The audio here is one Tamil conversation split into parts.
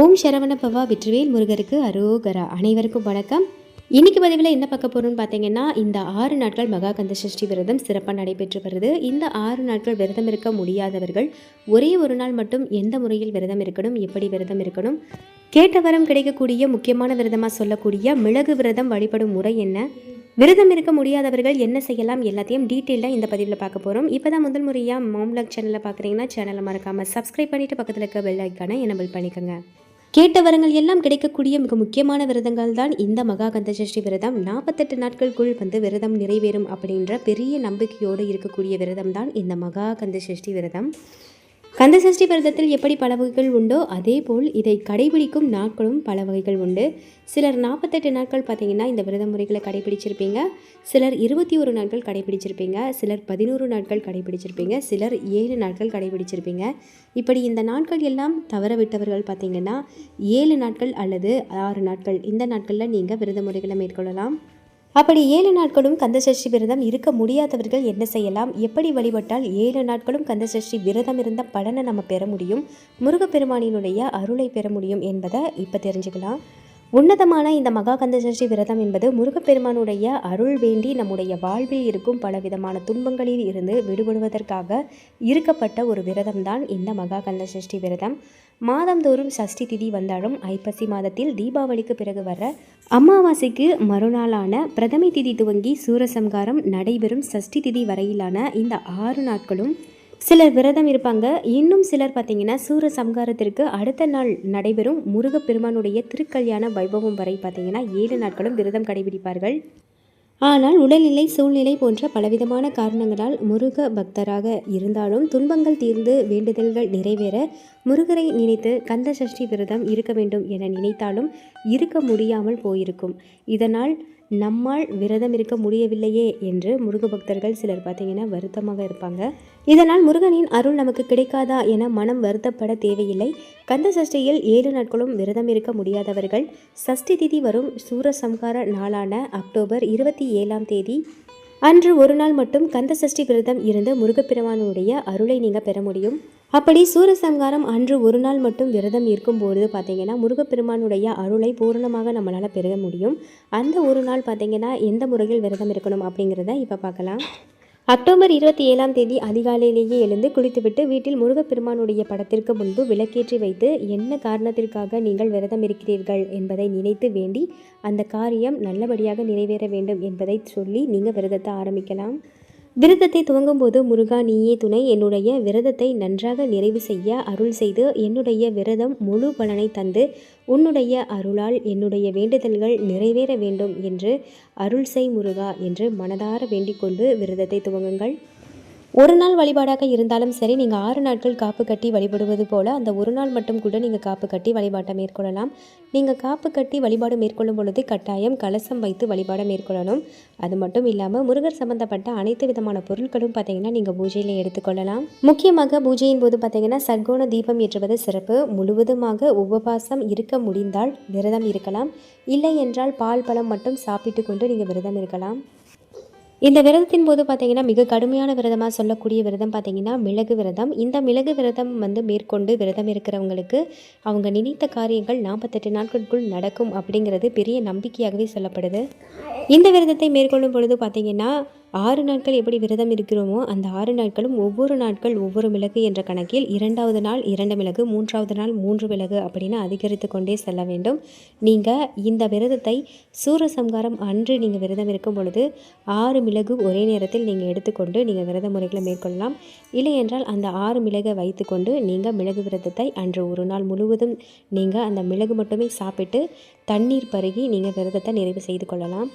ஓம் சரவண பவா விற்றுவேல் முருகருக்கு அரோகரா. அனைவருக்கும் வணக்கம். இன்னைக்கு பதிவில் என்ன பார்க்க போகிறோம்னு பார்த்தீங்கன்னா இந்த ஆறு நாட்கள் மகாகந்த சஷ்டி விரதம் சிறப்பாக நடைபெற்று வருது. இந்த ஆறு நாட்கள் விரதம் இருக்க முடியாதவர்கள் ஒரே ஒரு நாள் மட்டும் எந்த முறையில் விரதம் இருக்கணும் எப்படி விரதம் இருக்கணும்? கேட்ட வரம் கிடைக்கக்கூடிய முக்கியமான விரதமாக சொல்லக்கூடிய மிளகு விரதம் வழிபடும் முறை என்ன? விரதம் இருக்க முடியாதவர்கள் என்ன செய்யலாம்? எல்லாத்தையும் டீட்டெயிலாக இந்த பதிவில் பார்க்க போகிறோம் இப்போ தான் முதல் முறையாக மாம்லாக் சேனலில் பார்க்குறீங்கன்னா சேனலை மறக்காமல் சப்ஸ்கிரைப் பண்ணிவிட்டு பக்கத்தில் இருக்க பெல் ஐக்கானை எனபிள் பண்ணிக்கோங்க. கேட்ட வரங்கள் எல்லாம் கிடைக்கக்கூடிய மிக முக்கியமான விரதங்கள் தான் இந்த மகா கந்த சஷ்டி விரதம். நாற்பத்தெட்டு நாட்களுக்குள் வந்து விரதம் நிறைவேறும் அப்படின்ற பெரிய நம்பிக்கையோடு இருக்கக்கூடிய விரதம் தான் இந்த மகா கந்த சஷ்டி விரதம். கந்த சஷ்டி விரதத்தில் எப்படி பல வகைகள் உண்டோ அதே போல் இதை கடைபிடிக்கும் நாட்களும் பல வகைகள் உண்டு. சிலர் நாற்பத்தெட்டு நாட்கள் பார்த்தீங்கன்னா இந்த விரத முறைகளை கடைபிடிச்சிருப்பீங்க. சிலர் இருபத்தி ஒரு நாட்கள் கடைபிடிச்சிருப்பீங்க. சிலர் பதினோரு நாட்கள் கடைபிடிச்சிருப்பீங்க. சிலர் ஏழு நாட்கள் கடைபிடிச்சிருப்பீங்க. இப்படி இந்த நாட்கள் எல்லாம் தவற விட்டவர்கள் பார்த்தீங்கன்னா ஏழு நாட்கள் அல்லது ஆறு நாட்கள் இந்த நாட்களில் நீங்கள் விரத முறைகளை மேற்கொள்ளலாம். அப்படி ஏழு நாட்களும் கந்தசஷ்டி விரதம் இருக்க முடியாதவர்கள் என்ன செய்யலாம்? எப்படி வழிபட்டால் ஏழு நாட்களும் கந்தசஷ்டி விரதம் இருந்த பலனை நம்ம பெற முடியும்? முருகப்பெருமானினுடைய அருளை பெற முடியும் என்பதை இப்போ தெரிஞ்சுக்கலாம். உன்னதமான இந்த மகா கந்தசஷ்டி விரதம் என்பது முருகப்பெருமானுடைய அருள் வேண்டி நம்முடைய வாழ்வில் இருக்கும் பலவிதமான துன்பங்களில் இருந்து விடுபடுவதற்காக இருக்கப்பட்ட ஒரு விரதம்தான் இந்த மகா கந்தசஷ்டி விரதம். மாதந்தோறும் சஷ்டி திதி வந்தாலும் ஐப்பசி மாதத்தில் தீபாவளிக்கு பிறகு வர அமாவாசைக்கு மறுநாளான பிரதமை திதி துவங்கி சூரசம்காரம் நடைபெறும் சஷ்டி திதி வரையிலான இந்த ஆறு நாட்களும் சிலர் விரதம் இருப்பாங்க. இன்னும் சிலர் பார்த்தீங்கன்னா சூர சம்காரத்திற்கு அடுத்த நாள் நடைபெறும் முருகப்பெருமானுடைய திருக்கல்யாண வைபவம் வரை பார்த்தீங்கன்னா ஏழு நாட்களும் விரதம் கடைபிடிப்பார்கள். ஆனால் உடல்நிலை சூழ்நிலை போன்ற பலவிதமான காரணங்களால் முருக பக்தராக இருந்தாலும் துன்பங்கள் தீர்ந்து வேண்டுதல்கள் நிறைவேற முருகரை நினைத்து கந்த சஷ்டி விரதம் இருக்க வேண்டும் என நினைத்தாலும் இருக்க முடியாமல் போயிருக்கும். இதனால் நம்மால் விரதம் இருக்க முடியவில்லையே என்று முருக பக்தர்கள் சிலர் பார்த்தீங்கன்னா வருத்தமாக இருப்பாங்க. இதனால் முருகனின் அருள் நமக்கு கிடைக்காதா என மனம் வருத்தப்பட தேவையில்லை. கந்த சஷ்டியில் ஏழு நாட்களும் விரதம் இருக்க முடியாதவர்கள் சஷ்டி திதி வரும் சூரசம்ஹார நாளான அக்டோபர் இருபத்தி ஏழாம் தேதி அன்று ஒரு நாள் மட்டும் கந்த சஷ்டி விரதம் இருந்து முருகப்பெருமானுடைய அருளை நீங்கள் பெற முடியும். அப்படி சூரசங்காரம் அன்று ஒரு நாள் மட்டும் விரதம் இருக்கும்போது பார்த்தீங்கன்னா முருகப்பெருமானுடைய அருளை பூரணமாக நம்மளால் பெற முடியும். அந்த ஒரு நாள் பார்த்தீங்கன்னா எந்த முறையில் விரதம் இருக்கணும் அப்படிங்கிறத இப்போ பார்க்கலாம். அக்டோபர் இருபத்தி ஏழாம் தேதி அதிகாலையிலேயே எழுந்து குளித்துவிட்டு வீட்டில் முருகப்பெருமானுடைய படத்திற்கு முன்பு விளக்கேற்றி வைத்து என்ன காரணத்திற்காக நீங்கள் விரதம் இருக்கிறீர்கள்? என்பதை நினைத்து வேண்டி அந்த காரியம் நல்லபடியாக நிறைவேற வேண்டும் என்பதை சொல்லி நீங்கள் விரதத்தை ஆரம்பிக்கலாம். விரதத்தை துவங்கும்போது முருகா நீயே துணை. என்னுடைய விரதத்தை நன்றாக நிறைவு செய்ய அருள் செய்து என்னுடைய விரதம் முழு பலனை தந்து உன்னுடைய அருளால் என்னுடைய வேண்டுதல்கள் நிறைவேற வேண்டும் என்று அருள் செய் முருகா என்று மனதார வேண்டிக் கொண்டு விரதத்தை துவங்குங்கள். ஒரு நாள் வழிபாடாக இருந்தாலும் சரி நீங்கள் ஆறு நாட்கள் காப்பு கட்டி வழிபடுவது போல் அந்த ஒரு நாள் மட்டும் கூட நீங்கள் காப்பு கட்டி வழிபாட்டை மேற்கொள்ளலாம். நீங்கள் காப்பு கட்டி வழிபாடு மேற்கொள்ளும் பொழுது கட்டாயம் கலசம் வைத்து வழிபாடை மேற்கொள்ளணும். அது மட்டும் இல்லாமல் முருகர் சம்பந்தப்பட்ட அனைத்து விதமான பொருட்களும் பார்த்தீங்கன்னா நீங்கள் பூஜையில் எடுத்துக்கொள்ளலாம் முக்கியமாக பூஜையின் போது பார்த்தீங்கன்னா சர்க்கோண தீபம் ஏற்றுவது சிறப்பு. முழுவதுமாக உபவாசம் இருக்க முடிந்தால் விரதம் இருக்கலாம். இல்லை என்றால் பால் பழம் மட்டும் சாப்பிட்டு கொண்டு நீங்கள் விரதம் இருக்கலாம். இந்த விரதத்தின் போது பார்த்தீங்கன்னா மிக கடுமையான விரதமாக சொல்லக்கூடிய விரதம் பார்த்தீங்கன்னா மிளகு விரதம். இந்த மிளகு விரதம் வந்து மேற்கொண்டு விரதம் இருக்கிறவங்களுக்கு அவங்க நினைத்த காரியங்கள் நாற்பத்தெட்டு நாட்களுக்குள் நடக்கும் அப்படிங்கிறது பெரிய நம்பிக்கையாகவே சொல்லப்படுது. இந்த விரதத்தை மேற்கொள்ளும் பொழுது பார்த்தீங்கன்னா ஆறு நாட்கள் எப்படி விரதம் இருக்கிறோமோ அந்த ஆறு நாட்களும் ஒவ்வொரு நாட்கள் ஒவ்வொரு மிளகு என்ற கணக்கில் இரண்டாவது நாள் இரண்டு மிளகு மூன்றாவது நாள் மூன்று மிளகு அப்படின்னு அதிகரித்து கொண்டே செல்ல வேண்டும். நீங்கள் இந்த விரதத்தை சூரசம்காரம் அன்று நீங்கள் விரதம் இருக்கும் பொழுது ஆறு மிளகு ஒரே நேரத்தில் நீங்கள் எடுத்துக்கொண்டு நீங்கள் விரத முறைகளை மேற்கொள்ளலாம். இல்லை என்றால் அந்த ஆறு மிளகை வைத்துக்கொண்டு நீங்கள் மிளகு விரதத்தை அன்று ஒரு நாள் முழுவதும் நீங்கள் அந்த மிளகு மட்டுமே சாப்பிட்டு தண்ணீர் பருகி நீங்கள் விரதத்தை நிறைவு செய்து கொள்ளலாம்.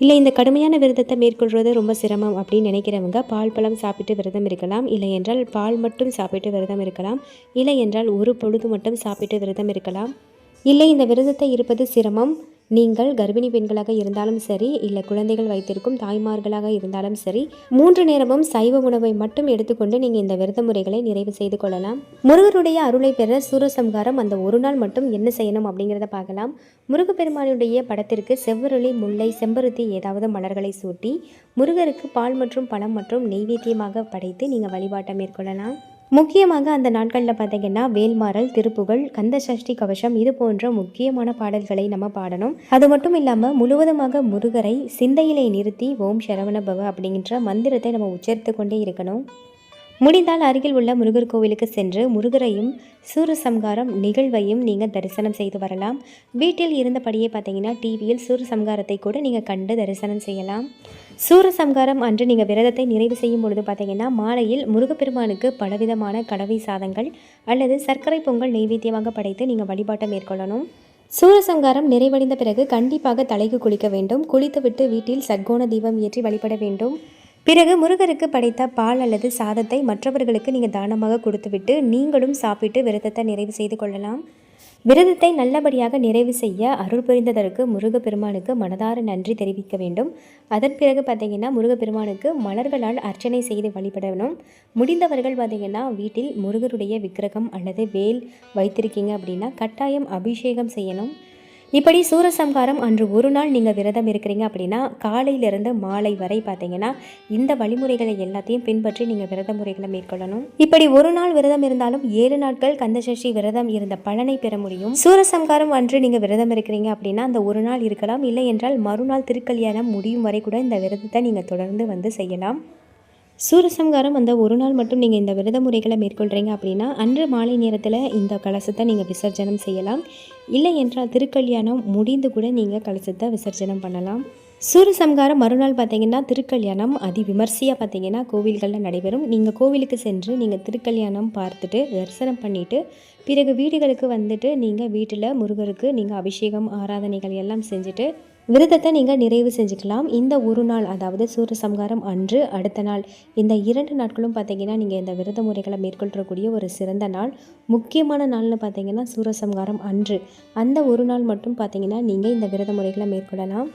இல்லை இந்த கடுமையான விரதத்தை மேற்கொள்வது ரொம்ப சிரமம் அப்படின்னு நினைக்கிறவங்க பால் பழம் சாப்பிட்டு விரதம் இருக்கலாம். இல்லை என்றால் பால் மட்டும் சாப்பிட்டு விரதம் இருக்கலாம். இல்லை என்றால் ஒரு பொழுது மட்டும் சாப்பிட்டு விரதம் இருக்கலாம். இல்லை இந்த விரதத்தை இருப்பது சிரமம். நீங்கள் கர்ப்பிணி பெண்களாக இருந்தாலும் சரி இல்லை குழந்தைகள் வைத்திருக்கும் தாய்மார்களாக இருந்தாலும் சரி மூன்று நேரமும் சைவ உணவை மட்டும் எடுத்துக்கொண்டு நீங்கள் இந்த விரத முறைகளை நிறைவு செய்து கொள்ளலாம். முருகருடைய அருளை பெற சூரசம்காரம் அந்த ஒரு நாள் மட்டும் என்ன செய்யணும் அப்படிங்கிறத பார்க்கலாம். முருகப்பெருமானுடைய படத்திற்கு செவ்வருளி முல்லை செம்பருத்தி ஏதாவது மலர்களை சூட்டி முருகருக்கு பால் மற்றும் பழம் மற்றும் நெய்வேத்தியமாக படைத்து நீங்கள் வழிபாட்டை மேற்கொள்ளலாம். முக்கியமாக அந்த நாட்களில் பார்த்தீங்கன்னா வேல்மாறல் திருப்புகழ் கந்த சஷ்டி கவசம் இது போன்ற முக்கியமான பாடல்களை நம்ம பாடணும். அது மட்டும் இல்லாமல் முழுவதுமாக முருகரை சிந்தையிலே நிறுத்தி ஓம் சரவண பவ அப்படிங்கிற மந்திரத்தை நம்ம உச்சரித்து கொண்டே இருக்கணும். முடிந்தால் அருகில் உள்ள முருகர் கோவிலுக்கு சென்று முருகரையும் சூரசம்காரம் நிகழ்வையும் நீங்கள் தரிசனம் செய்து வரலாம். வீட்டில் இருந்தபடியே பார்த்தீங்கன்னா டிவியில் சூரசம்காரத்தை கூட நீங்கள் கண்டு தரிசனம் செய்யலாம். சூரசம்காரம் அன்று நீங்கள் விரதத்தை நிறைவு செய்யும் பொழுது பார்த்தீங்கன்னா மாலையில் முருகப்பெருமானுக்கு பலவிதமான கடவை சாதங்கள் அல்லது சர்க்கரை பொங்கல் நெய்வேத்தியமாக படைத்து நீங்கள் வழிபாட்டை மேற்கொள்ளணும். சூரசங்காரம் நிறைவடைந்த பிறகு கண்டிப்பாக தலைக்கு குளிக்க வேண்டும். குளித்துவிட்டு வீட்டில் சட்கோண தீபம் ஏற்றி வழிபட வேண்டும். பிறகு முருகருக்கு படைத்த பால் அல்லது சாதத்தை மற்றவர்களுக்கு நீங்கள் தானமாக கொடுத்துவிட்டு நீங்களும் சாப்பிட்டு விரதத்தை நிறைவு செய்து கொள்ளலாம். விரதத்தை நல்லபடியாக நிறைவு செய்ய அருள் புரிந்ததற்கு முருகப்பெருமானுக்கு மனதார நன்றி தெரிவிக்க வேண்டும். அதன் பிறகு பார்த்தீங்கன்னா முருகப்பெருமானுக்கு மலர்களால் அர்ச்சனை செய்து வழிபடணும். முடிந்தவர்கள் பார்த்தீங்கன்னா வீட்டில் முருகருடைய விக்கிரகம் அல்லது வேல் வைத்திருக்கீங்க அப்படின்னா கட்டாயம் அபிஷேகம் செய்யணும். இப்படி சூரசம்ஹாரம் அன்று ஒரு நாள் நீங்கள் விரதம் இருக்கிறீங்க அப்படின்னா காலையிலிருந்து மாலை வரை பார்த்தீங்கன்னா இந்த வழிமுறைகளை எல்லாத்தையும் பின்பற்றி நீங்கள் விரத முறைகளை மேற்கொள்ளணும். இப்படி ஒரு நாள் விரதம் இருந்தாலும் ஏழு நாட்கள் கந்தசஷ்டி விரதம் இருந்த பலனை பெற முடியும். சூரசம்ஹாரம் அன்று நீங்கள் விரதம் இருக்கிறீங்க அப்படின்னா அந்த ஒரு நாள் இருக்கலாம். இல்லை என்றால் மறுநாள் திருக்கல்யாணம் முடியும் வரை கூட இந்த விரதத்தை நீங்கள் தொடர்ந்து வந்து செய்யலாம். சூரசம்காரம் அந்த ஒரு நாள் மட்டும் நீங்கள் இந்த விரத முறைகளை மேற்கொள்கிறீங்க அப்படின்னா அன்று மாலை நேரத்தில் இந்த கலசத்தை நீங்கள் விசர்ஜனம் செய்யலாம். இல்லை என்றால் திருக்கல்யாணம் முடிந்து கூட நீங்கள் கலசத்தை விசர்ஜனம் பண்ணலாம். சூரசம்காரம் மறுநாள் பார்த்தீங்கன்னா திருக்கல்யாணம் அதி விமர்சையாக பார்த்தீங்கன்னா கோவில்களில் நடைபெறும். நீங்கள் கோவிலுக்கு சென்று நீங்கள் திருக்கல்யாணம் பார்த்துட்டு தரிசனம் பண்ணிவிட்டு பிறகு வீடுகளுக்கு வந்துட்டு நீங்கள் வீட்டில் முருகருக்கு நீங்கள் அபிஷேகம் ஆராதனைகள் எல்லாம் செஞ்சுட்டு விரதத்தை நீங்கள் நிறைவு செஞ்சுக்கலாம். இந்த ஒரு நாள் அதாவது சூரசம்ஹாரம் அன்று அடுத்த நாள் இந்த இரண்டு நாட்களும் பார்த்தீங்கன்னா நீங்கள் இந்த விரத முறைகளை மேற்கொள்ளக்கூடிய ஒரு சிறந்த நாள். முக்கியமான நாள்னு பார்த்தீங்கன்னா சூரசம்ஹாரம் அன்று. அந்த ஒரு நாள் மட்டும் பார்த்தீங்கன்னா நீங்கள் இந்த விரத முறைகளை மேற்கொள்ளலாம்.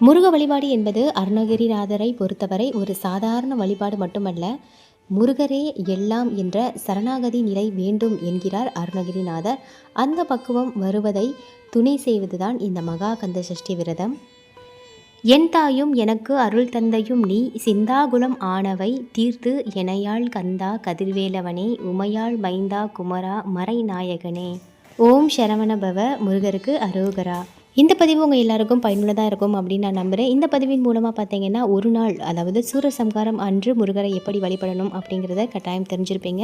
முருக வழிபாடு என்பது அருணகிரிநாதரை பொறுத்தவரை ஒரு சாதாரண வழிபாடு மட்டுமல்ல. முருகரே எல்லாம் என்ற சரணாகதி நிலை வேண்டும் என்கிறார் அருணகிரிநாதர். அந்த பக்குவம் வருவதை துணை செய்வதுதான் இந்த மகா கந்த சஷ்டி விரதம். என் தாயும் எனக்கு அருள் தந்தையும் நீ சிந்தாகுலம் ஆனவை தீர்த்து எனையாள் கந்தா கதிர்வேலவனே உமையாள் மைந்தா குமரா மறைநாயகனே. ஓம் சரவண பவ முருகருக்கு அரோகரா. இந்த பதிவு உங்கள் எல்லாருக்கும் பயனுள்ளதாக இருக்கும் அப்படின்னு நான் நம்புகிறேன் இந்த பதிவின் மூலமாக பார்த்தீங்கன்னா ஒரு நாள் அதாவது சூரசம்காரம் அன்று முருகரை எப்படி வழிபடணும் அப்படிங்கிறத கட்டாயம் தெரிஞ்சிருப்பீங்க.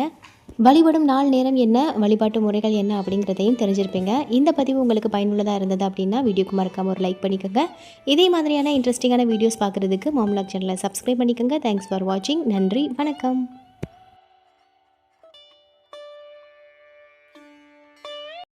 வழிபடும் நாள் நேரம் என்ன வழிபாட்டு முறைகள் என்ன அப்படிங்கிறதையும் தெரிஞ்சிருப்பீங்க. இந்த பதிவு உங்களுக்கு பயனுள்ளதாக இருந்தது அப்படின்னா வீடியோக்கு மறக்காமல் ஒரு லைக் பண்ணிக்கோங்க. இதே மாதிரியான இன்ட்ரெஸ்டிங்கான வீடியோஸ் பார்க்குறதுக்கு மாம்லாக் சேனலை சப்ஸ்கிரைப் பண்ணிக்கோங்க. தேங்க்ஸ் ஃபார் வாட்சிங் நன்றி வணக்கம்.